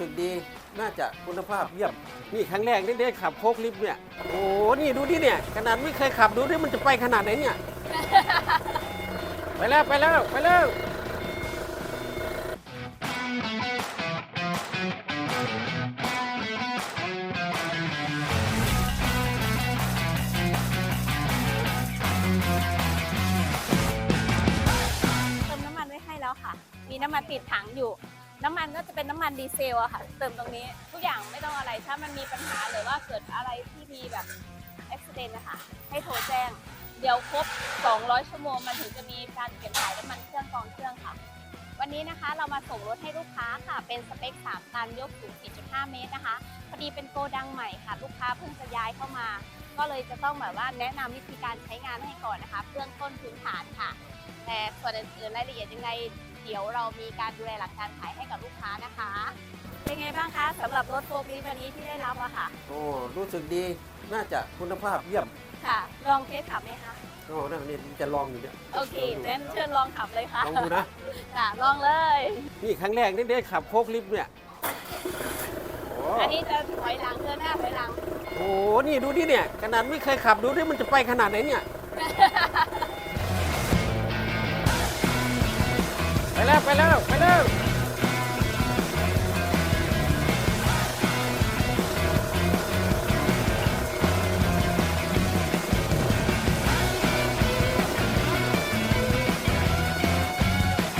สึกดี น่าจะคุณภาพเยี่ยม นี่ครั้งแรกที่ได้ขับโคกลิฟต์เนี่ย โอ้โหนี่ดูดิเนี่ย ขนาดไม่เคยขับดูดิมันจะไปขนาดไหนเนี่ย ไปแล้วไปแล้วไปแล้วเติมน้ำมันไว้ให้แล้วค่ะ มีน้ำมันติดถังอยู่ น้ำมันก็จะเป็นน้ำมันดีเซลอะค่ะ เติมตรงนี้ทุกอย่างไม่ต้องอะไร ถ้ามันมีปัญหาหรือว่าเกิดอะไรที่มีแบบอุบิเหตุนะคะ ให้โทรแจ้ง เดี๋ยวครบ 200 ชั่วโมง มันถึงจะมีการเปลี่ยนถ่ายน้ำมันเครื่องกองเครื่องค่ะ วันนี้นะคะเรามาส่งรถให้ลูกค้าค่ะ เป็นสเปค 3 ตันยกสูง 4.5 เมตรนะคะ พอดีเป็นโกดังใหม่ค่ะ ลูกค้าเพิ่งจะย้ายเข้ามา ก็เลยจะต้องแบบว่าแนะนำวิธีการใช้งานให้ก่อนนะคะเบื้องต้นพื้นฐานค่ะ แต่ส่วนอื่นๆรายละเอียดยังไง ดี๋ยวเรามีการดูแลหลังการขายให้กับลูกค้านะคะ เป็นไงบ้างคะสำหรับรถโฟล์คลิฟต์วันนี้ที่ได้รับอะค่ะ โอ้รู้สึกดีน่าจะคุณภาพเยี่ยมค่ะ ลองเทสขับไหมคะ โอ้นั่นนี่จะลองอยู่เนี่ย โอเคงั้นเชิญลองขับเลยค่ะลองดูนะ ค่ะลองเลย นี่ครั้งแรกที่ได้ขับโคกลิฟต์เนี่ยโอ้อันนี้จะถอยหลังเดินหน้าถอยหลัง โหนี่ดูดิเนี่ยขนาดไม่เคยขับดูดิมันจะไปขนาดไหนเนี่ย แล้วไปแล้วไปแล้ว